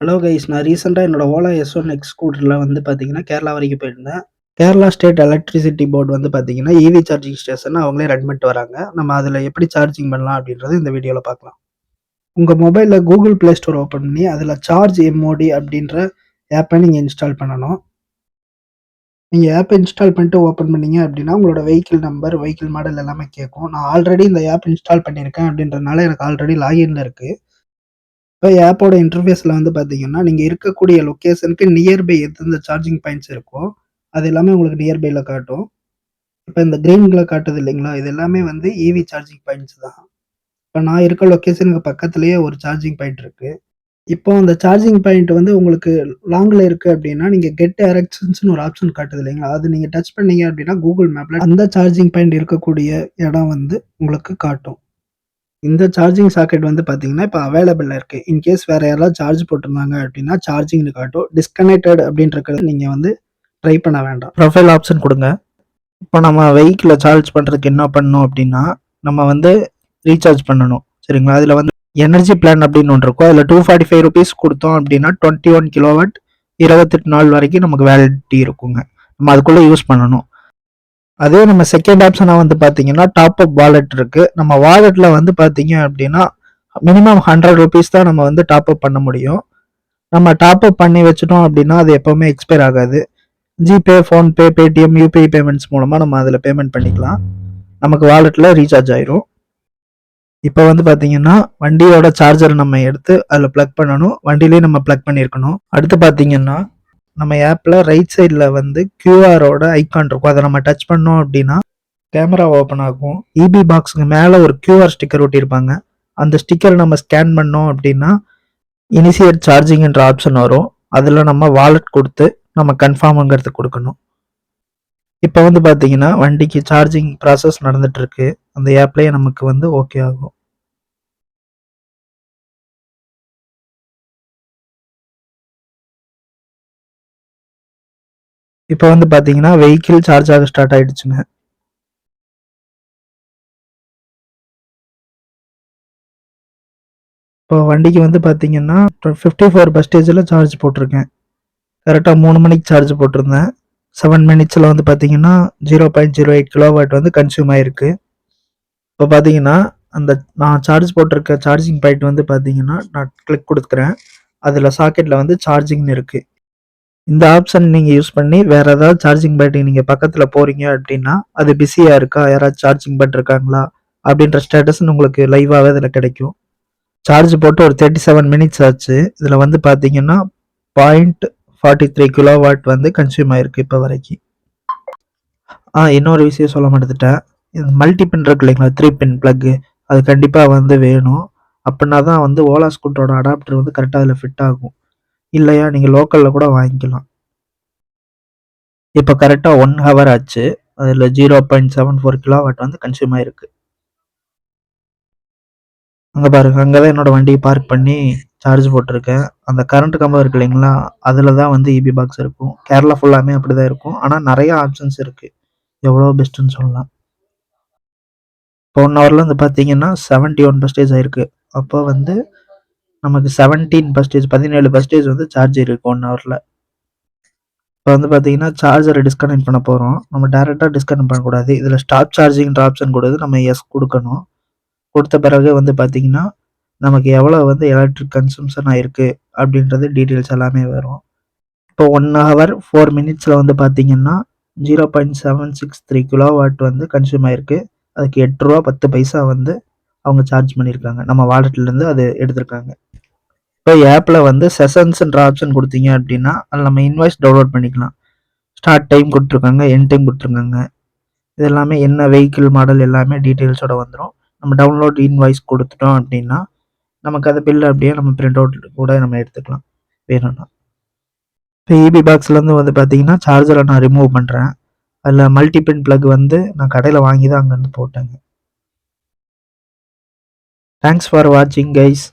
Hello guys நான் ரீசெண்டாக என்னோட ஓலா எஸ் ஒன் எக்ஸ் ஸ்கூட்டரில் வந்து பார்த்தீங்கன்னா கேரளா வரைக்கும் போயிருந்தேன். கேரளா ஸ்டேட் எலக்ட்ரிசிட்டி போர்டு வந்து பார்த்தீங்கன்னா இவி சார்ஜிங் ஸ்டேஷன் அவங்களே ரன் பண்ணிட்டு வராங்க. நம்ம அதில் எப்படி சார்ஜிங் பண்ணலாம் அப்படின்றது இந்த வீடியோவில் பார்க்கலாம். உங்கள் மொபைலில் கூகுள் ப்ளே ஸ்டோர் ஓப்பன் பண்ணி அதில் சார்ஜ் எம்ஓடி அப்படின்ற ஆப்பை நீங்கள் இன்ஸ்டால் பண்ணணும். நீங்கள் ஆப் இன்ஸ்டால் பண்ணிட்டு ஓப்பன் பண்ணீங்க அப்படின்னா உங்களோட வெஹிக்கிள் நம்பர் வெஹிக்கிள் மாடல் எல்லாமே கேட்கும். நான் ஆல்ரெடி இந்த ஆப் இன்ஸ்டால் பண்ணியிருக்கேன் அப்படின்றதுனால எனக்கு ஆல்ரெடி லாகின்ல இருக்குது இப்போ ஆப்போட இன்டர்ஃபேஸில் வந்து பார்த்தீங்கன்னா நீங்கள் இருக்கக்கூடிய லொக்கேஷனுக்கு நியர்பை எந்தெந்த சார்ஜிங் பாயிண்ட்ஸ் இருக்கோ அது எல்லாமே உங்களுக்கு நியர்பையில் காட்டும். இப்போ இந்த க்ரீனில் காட்டுது இல்லைங்களா இது எல்லாமே வந்து இவி சார்ஜிங் பாயிண்ட்ஸ் தான். இப்போ நான் இருக்க லொக்கேஷனுக்கு பக்கத்துலேயே ஒரு சார்ஜிங் பாயிண்ட் இருக்குது இப்போ அந்த சார்ஜிங் பாயிண்ட் வந்து உங்களுக்கு லாங்கில் இருக்குது அப்படின்னா நீங்கள் கெட் டைரக்ஷன்ஸ்னு ஒரு ஆப்ஷன் காட்டுது இல்லைங்களா அது நீங்கள் டச் பண்ணீங்க அப்படின்னா கூகுள் மேப்பில் அந்த சார்ஜிங் பாயிண்ட் இருக்கக்கூடிய இடம் வந்து உங்களுக்கு காட்டும். இந்த சார்ஜிங் சாக்கெட் வந்து பார்த்தீங்கன்னா, இப்போ அவைலபிளில் இருக்குது இன்கேஸ் வேறு யாராவது சார்ஜ் போட்டிருந்தாங்க அப்படின்னா, சார்ஜிங்னு காட்டும். டிஸ்கனெக்டட் அப்படின்னு நீங்கள் வந்து ட்ரை பண்ண வேண்டாம். ப்ரொஃபைல் ஆப்ஷன் கொடுங்க. இப்போ நம்ம வெஹிக்கிள சார்ஜ் பண்ணுறதுக்கு என்ன பண்ணணும் அப்படின்னா, நம்ம வந்து ரீசார்ஜ் பண்ணணும். சரிங்களா? அதில் வந்து எனர்ஜி பிளான் அப்படின்னு ஒன்று இருக்கும். அதில் டூ ஃபார்ட்டி ஃபைவ் ருபீஸ் கொடுத்தோம் அப்படின்னா, டுவெண்ட்டி ஒன் கிலோவாட் 28 நாள் வரைக்கும் நமக்கு வேலிடிட்டி இருக்குங்க. நம்ம அதுக்குள்ளே யூஸ் பண்ணணும். அதே நம்ம செகண்ட் ஆப்ஷனாக வந்து பார்த்தீங்கன்னா, டாப் அப் வாலெட் இருக்குது நம்ம வாலெட்டில் வந்து பார்த்தீங்க அப்படின்னா, மினிமம் ஹண்ட்ரட் ருபீஸ் தான் நம்ம வந்து டாப் அப் பண்ண முடியும். நம்ம டாப் அப் பண்ணி வச்சுட்டோம் அப்படின்னா, அது எப்போவுமே எக்ஸ்பைர் ஆகாது. GPay, PhonePe, Paytm, UPI payments மூலமாக நம்ம அதில் பேமெண்ட் பண்ணிக்கலாம். நமக்கு வாலெட்டில் ரீசார்ஜ் ஆயிரும். இப்போ வந்து பார்த்தீங்கன்னா, வண்டியோட சார்ஜர் நம்ம எடுத்து அதில் ப்ளக் பண்ணணும். வண்டியிலேயே நம்ம ப்ளக் பண்ணியிருக்கணும். அடுத்து பார்த்தீங்கன்னா நம்ம ஆப்பில் ரைட் சைடில் வந்து கியூஆரோட ஐக்கான் இருக்கும். அதை நம்ம டச் பண்ணோம் அப்படின்னா கேமரா ஓப்பன் ஆகும். இபி பாக்ஸுக்கு மேலே ஒரு கியூஆர் ஸ்டிக்கர் ஒட்டியிருப்பாங்க. அந்த ஸ்டிக்கர் நம்ம ஸ்கேன் பண்ணோம் அப்படின்னா இனிஷியேட் சார்ஜிங்ன்ற ஆப்ஷன் வரும். அதில் நம்ம வாலெட் கொடுத்து நம்ம கன்ஃபார்முங்கிறது கொடுக்கணும். இப்போ வந்து பார்த்தீங்கன்னா வண்டிக்கு சார்ஜிங் ப்ராசஸ் நடந்துட்டு இருக்கு. அந்த ஆப்லேயே நமக்கு வந்து ஓகே ஆகும். இப்போ வந்து பார்த்தீங்கன்னா வெஹிக்கிள் சார்ஜ் ஆக ஸ்டார்ட் ஆயிடுச்சுங்க. இப்போ வண்டிக்கு வந்து பார்த்தீங்கன்னா ஃபிஃப்டி ஃபோர் பர்ஸ்டேஜில் சார்ஜ் போட்டிருக்கேன். கரெக்டாக மூணு மணிக்கு சார்ஜ் போட்டிருந்தேன். செவன் மினிட்ஸில் வந்து பார்த்தீங்கன்னா zero point zero eight kilo watt வந்து கன்சியூம் ஆயிருக்கு. இப்போ பார்த்தீங்கன்னா அந்த நான் சார்ஜ் போட்டிருக்க சார்ஜிங் பாயிண்ட் வந்து பார்த்தீங்கன்னா நான் கிளிக் கொடுத்துக்கிறேன் அதில் சாக்கெட்டில் வந்து சார்ஜிங்னு இருக்குது இந்த ஆப்ஷன் நீங்கள் யூஸ் பண்ணி வேறு ஏதாவது சார்ஜிங் பேட்டரி நீங்கள் பக்கத்தில் போகிறீங்க அப்படின்னா அது பிஸியாக இருக்கா? யாராவது சார்ஜிங் பேட் இருக்காங்களா? அப்படின்ற ஸ்டேட்டஸ்ன்னு உங்களுக்கு லைவாகவே இதில் கிடைக்கும். சார்ஜ் போட்டு ஒரு தேர்ட்டி செவன் மினிட்ஸ் ஆச்சு. இதில் வந்து பார்த்தீங்கன்னா point forty three kilo watt வந்து கன்சியூம் ஆகிருக்கு இப்போ வரைக்கும். ஆ இன்னொரு விஷயம் சொல்ல மாட்டேன் மல்டி பின் இருக்கு இல்லைங்களா? த்ரீ பின் ப்ளக்கு அது கண்டிப்பாக வந்து வேணும். அப்படின்னா தான் வந்து ஓலா ஸ்கூட்டரோட அடாப்டர் வந்து கரெக்டாக அதில் ஃபிட் ஆகும். இல்லையா நீங்கள் லோக்கலில் கூட வாங்கிக்கலாம். இப்போ கரெக்டாக ஒன் ஹவர் ஆச்சு. அதில் zero point seven four kilo watt வந்து கன்சியூம் ஆயிருக்கு. அங்கே பாருங்க அங்கே தான் என்னோட வண்டியை பார்க் பண்ணி சார்ஜ் போட்டிருக்கேன். அந்த கரண்ட் கம்பம் இருக்கு இல்லைங்களா அதில் தான் வந்து இபி பாக்ஸ் இருக்கும். கேரளா ஃபுல்லாமே அப்படி தான் இருக்கும். ஆனால் நிறைய ஆப்ஷன்ஸ் இருக்குது எவ்வளோ பெஸ்ட்டுன்னு சொல்லலாம். இப்போ ஒன் ஹவரில் வந்து பார்த்தீங்கன்னா செவன்ட்டி ஒன் பர்சன்டேஜ் ஆயிருக்கு. அப்போ வந்து நமக்கு செவன்டீன் பர்ஸ்டேஜ் பதினேழு பர்ஸ்டேஜ் வந்து சார்ஜ் இருக்குது ஒன் ஹவரில் இப்போ வந்து பார்த்தீங்கன்னா சார்ஜரை டிஸ்கனெக்ட் பண்ண போகிறோம் நம்ம டேரெக்டாக டிஸ்கனெக்ட் பண்ணக்கூடாது. இதில் ஸ்டாப் சார்ஜிங்ன்ற ஆப்ஷன் கொடுத்து நம்ம எஸ் கொடுக்கணும். கொடுத்த பிறகு வந்து பார்த்தீங்கன்னா நமக்கு எவ்வளோ வந்து எலக்ட்ரிக் கன்சம்ஷன் ஆகிருக்கு அப்படின்றது டீட்டெயில்ஸ் எல்லாமே வரும். இப்போ ஒன் ஹவர் ஃபோர் மினிட்ஸில் வந்து பார்த்தீங்கன்னா zero point seven six three kilo watt வந்து கன்சியூம் ஆயிருக்கு. அதுக்கு எட்டு ரூபா பத்து பைசா வந்து அவங்க சார்ஜ் பண்ணியிருக்காங்க நம்ம வாலெட்லேருந்து அது எடுத்திருக்காங்க. இப்போ ஆப்பில் வந்து செஷன்ஸ்ன்ற ஆப்ஷன் கொடுத்தீங்க அப்படின்னா அதில் நம்ம இன்வாய்ஸ் டவுன்லோட் பண்ணிக்கலாம். ஸ்டார்ட் டைம் கொடுத்துருக்காங்க என் டைம் கொடுத்துருக்காங்க. இது எல்லாமே என்ன வெஹிக்கிள் மாடல் எல்லாமே டீட்டெயில்ஸோட வந்துடும் நம்ம டவுன்லோட் இன்வாய்ஸ் கொடுத்துட்டோம் அப்படின்னா நமக்கு அந்த பில்லு அப்படியே நம்ம பிரிண்ட் அவுட் கூட நம்ம எடுத்துக்கலாம். வேணும்னா இப்போ இபி பாக்ஸ்லேருந்து வந்து பார்த்தீங்கன்னா சார்ஜரை நான் ரிமூவ் பண்ணுறேன் அதில் மல்டிபின் ப்ளக் வந்து நான் கடையில் வாங்கி தான் அங்கேருந்து போட்டேங்க. தேங்க்ஸ் ஃபார் வாட்சிங் கைஸ்